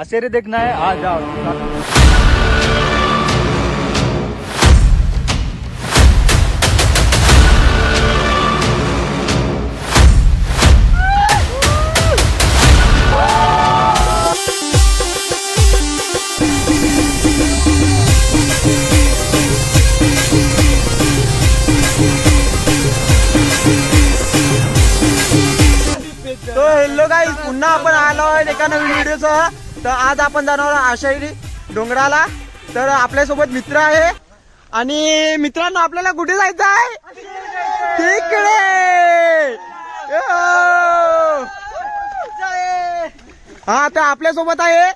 असेरे देखना है आ जाओ। तो हॅलो गाईज पुन्हा आपण आलो आहे एका नवीन व्हिडिओसह तर आज आपण जाणार आषाढी डोंगराला. तर आपल्यासोबत मित्र आहे. आणि मित्रांनो आपल्याला कुठे जायचं आहे? तिकडे. हो. हा. तर आपल्यासोबत आहे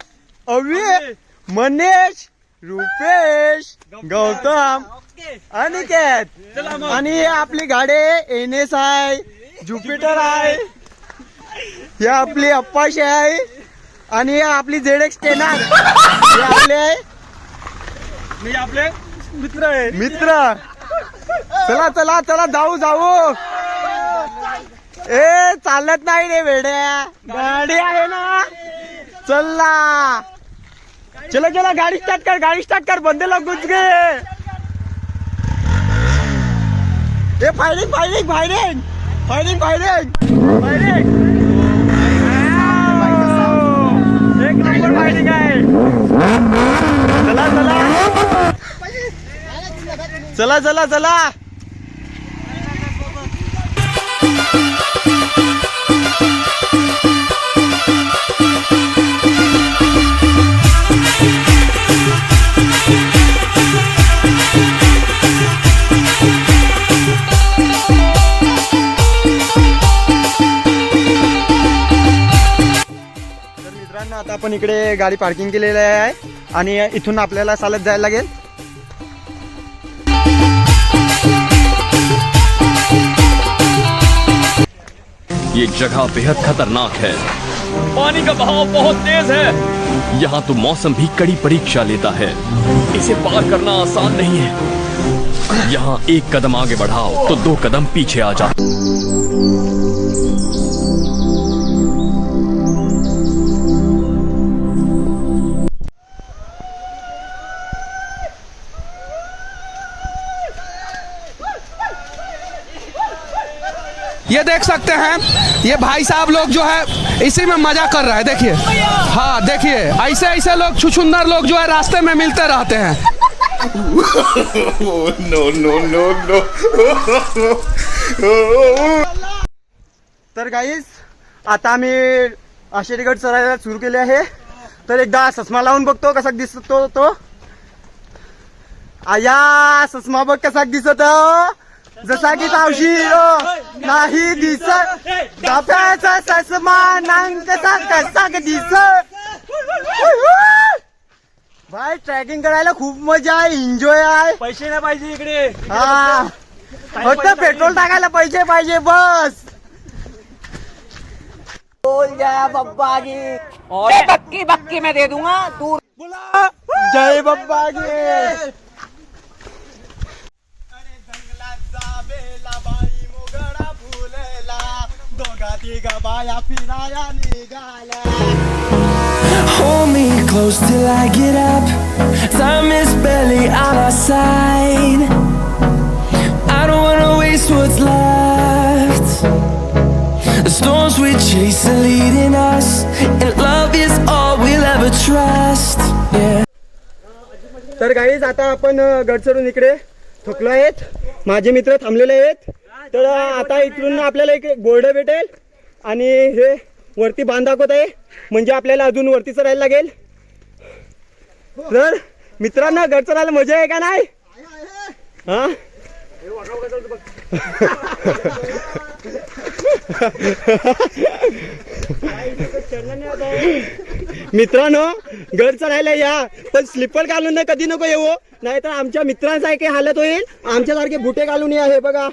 अव्य मनेश रुपेश गौतम अनिकेत. आणि आपली गाडी एन एस आहे ज्युपिटर आहे. ही आपली अप्पाशी आहे. आणि आपली झेड एक्स टेन आहे हे आपले मी आपले मित्र आहे. मित्र. चला चला चला जाऊ जाऊ. ए चालत नाही रे वेड्या. गाडी आहे ना. चला चला चला गाडी स्टार्ट कर गाडी स्टार्ट कर. बंदेला घुस गे. ए firing firing firing firing firing firing एक नंबर फायरिंग आहे चला चला. चला चला. चला आपण इकडे गाडी पार्किंग केलेली आहे आणि इथून आपल्याला चालत जायला लागेल. ये जगह बेहद खतरनाक है। पानी का बहाव बहुत तेज है। यहाँ तो मौसम भी कड़ी परीक्षा लेता है। इसे पार करना आसान नहीं है। यहाँ एक कदम आगे बढ़ाओ तो दो कदम पीछे आ जाओ। ये देख सकते हैं ये भाई साहब लोग जो है इसी में मज़ा कर रहा है देखिए। हाँ देखिए ऐसे ऐसे लोग छुछुंदर लोग जो है रास्ते में मिलते रहते हैं। नो नो नो नो तर गाईज आता आम्ही आशिरीगड चढायला सुरू केले आहे. तर एकदा ससमा लावून बघतो कसा दिसतो तो. आया ससमा बघ कसा दिसत. जसा की तावशी नाही दिसत. दाफ्याचा ससमा नांग कसा दिसत. भाई ट्रॅकिंग करायला खूप मजा आहे एन्जॉय आहे. पैसे नाही पाहिजे इकडे. हा. फक्त पेट्रोल टाकायला पैसे पाहिजे बस. बोल जय बप्पा की अरे बक्की बक्की मैं दे दूंगा. दूर जय बप्पा की दोघा तिघा बाया फिराया निघाल्या Hold me close till I get up. Time is barely on our side. I don't wanna waste what's left. The storms we chase are leading us, and love is all we'll ever trust. Yeah. तर guys आता आपण अ, इकडे थकलो आहेत माझे मित्र थांबलेले आहेत तर आता इथून आपल्याला एक गोल्ड भेटेल आणि हे वरती बांध दाखवत आहे. म्हणजे आपल्याला अजून वरती चढायला लागेल. तर मित्रांनो गड चढायला मजा आहे का नाही? हा? मित्रांनो गड चढायला या. पण स्लिपर घालून ना कधी नको येऊ. नाहीतर आमच्या मित्रांसारखे हालत होईल. आमच्यासारखे बुटे घालून या हे बघा.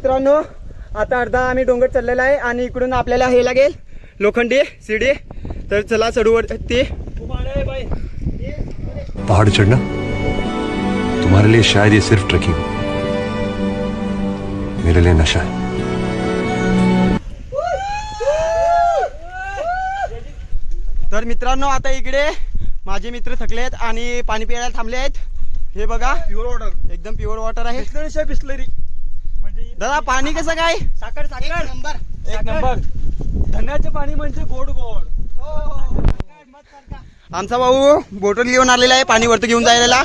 Mitra Noh आता अर्धा आम्ही डोंगर चढलेला आहे आणि इकडून आपल्याला हे लागेल लोखंडी शिडी तर चला चढू ते पहाड़ चढ़ना तुम्हारे लिए शायद ये सिर्फ ट्रैकिंग हो मेरे लिए नशा है. तर मित्रांनो आता इकडे माझे मित्र थकले आहेत आणि पाणी प्यायला थांबले आहेत हे बघा प्युअर वॉटर एकदम प्युअर वॉटर आहे. बिस्लरी. दादा पाणी कसं काय? साखर साखर. नंबर. एक नंबर. धन्याचे पाणी म्हणजे गोड गोड. आमचा भाऊ बॉटल घेऊन आलेला आहे पाणी वरती घेऊन जायला.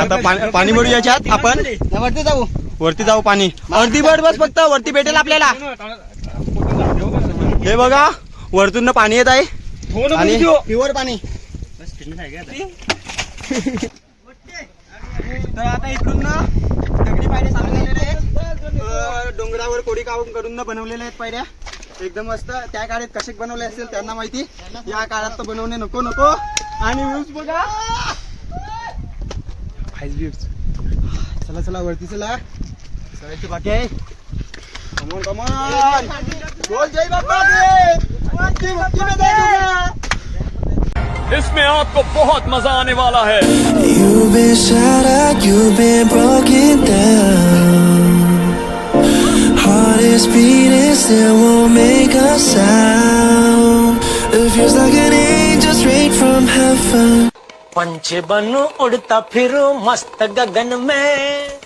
आता पाणी भरू याच्यात आपण. वरती जाऊ. वरती जाऊ पाणी. अर्धी बट बस फक्त वरती भेटेल आपल्याला. हे बघा वरतून पाणी येत आहे. आणि प्युअर पाणी. तर आता इकडून ना दगडी पायऱ्या सांगलेल्या आहेत. अं, डोंगरावर कोडी काढून करून ना बनवलेल्या आहेत पायऱ्या. एकदम मस्त. त्या काळात कसे बनवले असेल त्यांना माहिती. या काळात तर बनवणे नको नको. आणि व्ह्यूज बघा. चला चला वरती चला. चलायचं बाकी आहे. कमॉन कमॉन बोल जय बाबा इसमें आपको बहुत मज़ा आने वाला है You've been shattered, you've been broken down. Heart is beating, still won't make a sound. It feels like an angel straight from heaven. पंच बनू उड़ता फिरू मस्त गगन में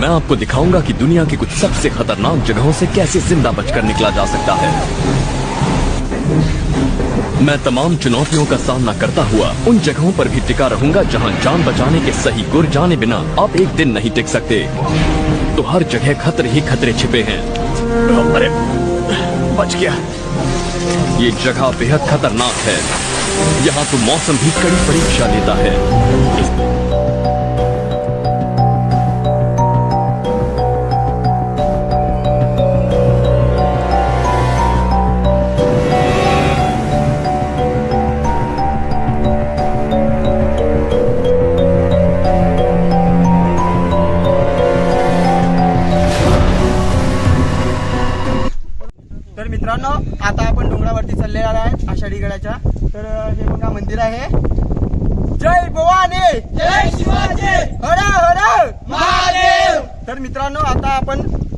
मैं आपको दिखाऊँगा कि दुनिया की कुछ सबसे खतरनाक जगहों से कैसे ज़िंदा बचकर निकला जा सकता है। मैं तमाम चुनौतियों का सामना करता हुआ उन जगहों पर भी टिका रहूँगा जहाँ जान बचाने के सही गुर जाने बिना आप एक दिन नहीं टिक सकते। तो हर जगह खतरे ही खतरे छिपे हैं। अरे बच गया। ये जगह बेहद खतरनाक है। यहाँ तो मौसम भी कड़ी परीक्षा लेता है।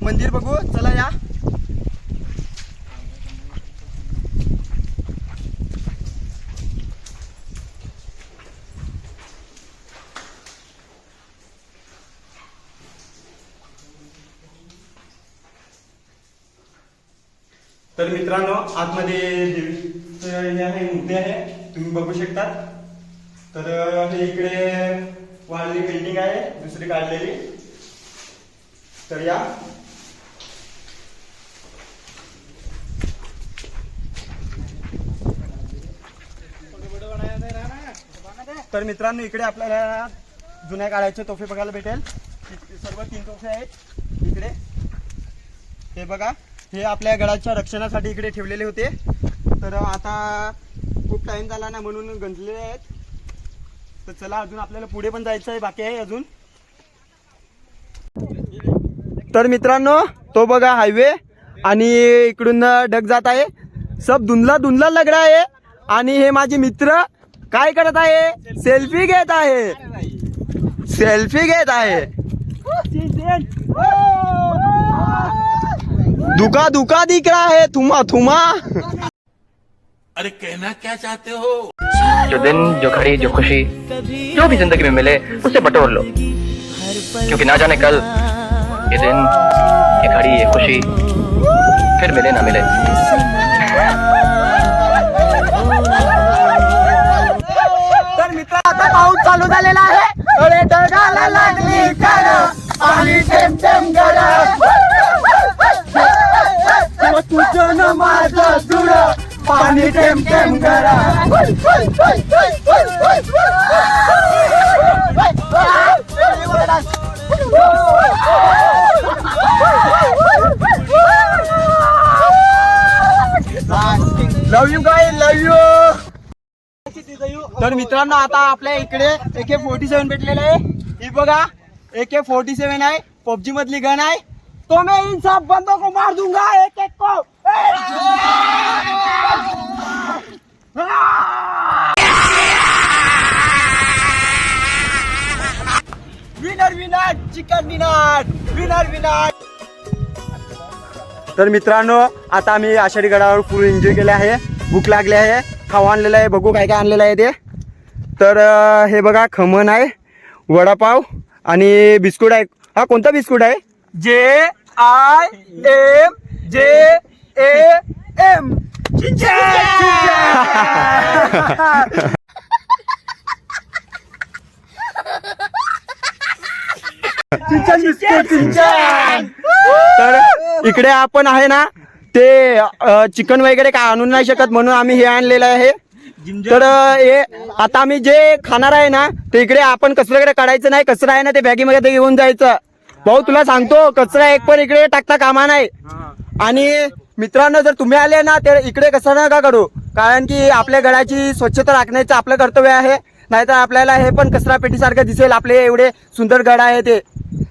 मंदिर बघू चला या. तर मित्रांनो आतमध्ये देवीचं हे आहे मूर्ती आहे. तुम्ही बघू शकता. तर हे इकडे वाढली पेंटिंग आहे दुसरी काढलेली. तर या. तर मित्रांनो इकडे आपल्याला जुन्या काळाचे तोफे बघायला भेटेल. सर्व तीन तोफे आहेत. इकडे. हे बघा. हे आपल्या गडाच्या रक्षणासाठी इकडे ठेवलेले होते. तर आता खूप टाइम झाला ना म्हणून गंजलेले आहेत. तर चला अजून आपल्याला पुढे पण जायचं आहे. बाकी आहे अजून. तर मित्रांनो तो बघा हायवे आणि इकडून ढग जात आहे. सब धुंदला धुंदला लगडा आहे. आणि हे माझे मित्र काय करत आहे? सेल्फी घेत आहे. सेल्फी घेत आहे. दुका दुका दिख रहा है थुमा थुमा अरे कहना क्या चाहते हो? जो दिन जो घड़ी जो खुशी जो भी ज़िंदगी में मिले उसे बटोर लो। क्योंकि ना जाने कल ये दिन ये घड़ी ये खुशी फिर मिले ना मिले। आता पाऊस चालू झालेला आहे. अरे ढगाला लागली कर पाणी थेंब थेंब गर तुझं न माझं जुळ. पाणी थेंब थेंब गर मित्रांनो आता आपल्या इकडे ए के फोर्टी सेव्हन भेटलेलं आहे. ही बघा ए के फोर्टी सेव्हन आहे. पबजी मधली गण आहे. तो मैं इन सब बंदों को मार दूंगा एक एक को. Winner winner chicken winner winner winner तर मित्रांनो आता आम्ही आषाढी गडावर फुल एन्जॉय केले आहे. भूक लागली आहे. खाऊ आणलेलं आहे. बघू काय काय आणलेलं आहे ते. तर हे बघा खमण आहे वडापाव आणि बिस्कुट आहे. हा कोणता बिस्कुट आहे? जे आय एम जे ए एम तर इकडे आपण आहे ना ते चिकन वगैरे काय आणून नाही शकत म्हणून आम्ही हे आणलेलं आहे. तर हे आता आम्ही जे खाणार आहे ना ते इकडे आपण कचऱ्याकडे काढायचं नाही कचरा आहे ना ते बॅगीमध्ये ते घेऊन जायचं. भाऊ तुला सांगतो कचरा एक पण इकडे टाकता कामा नाही. आणि मित्रांनो जर तुम्ही आले ना तर इकडे कचरा नका काढू. कारण की आपल्या घराची स्वच्छता राखण्याचं आपलं कर्तव्य आहे. नाहीतर आपल्याला हे पण कचरा पेटीसारखं दिसेल आपले एवढे सुंदर गड आहे ते.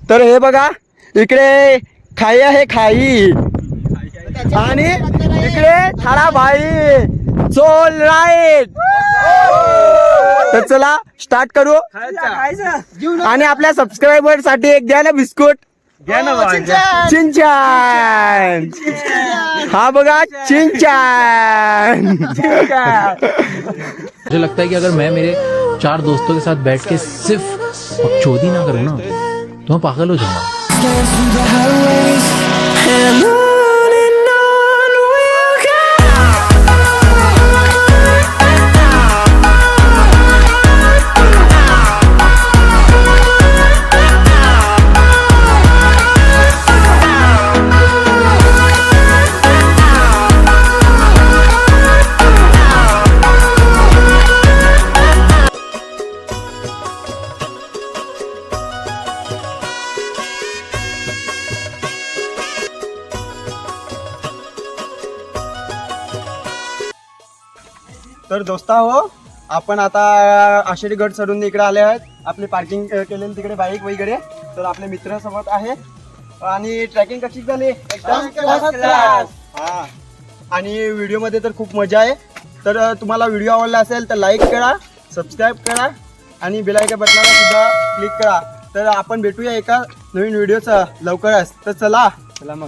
तर हे बघा इकडे खाई आहे खाई. आणि इकडे ठाडा भाई चोल राईट तर चला स्टार्ट करू. आणि आपल्या सबस्क्रायबरसाठी एक द्या ना बिस्कुट. चिंचान. हा बघा चिंचान. मुझे लगता है कि अगर मैं मेरे चार दोस्तों के साथ बैठ के सिर्फ बकचोदी ना करूँ ना तो मैं पागल हो जाऊंगा। तर दोस्ता हो आपण आता आषाढी गड चढून इकडे आले आहेत. आपली पार्किंग केलेली तिकडे बाईक वगैरे. तर आपले मित्र सोबत आहे. आणि ट्रॅकिंग कशी झाली? एकदम. हा. आणि व्हिडिओमध्ये तर खूप मजा आहे. तर तुम्हाला व्हिडिओ आवडला असेल तर लाईक करा सबस्क्राईब करा. आणि बेलायच्या बटनाला सुद्धा क्लिक करा. तर आपण भेटूया एका नवीन व्हिडिओचा लवकरच. तर चला. चला मग.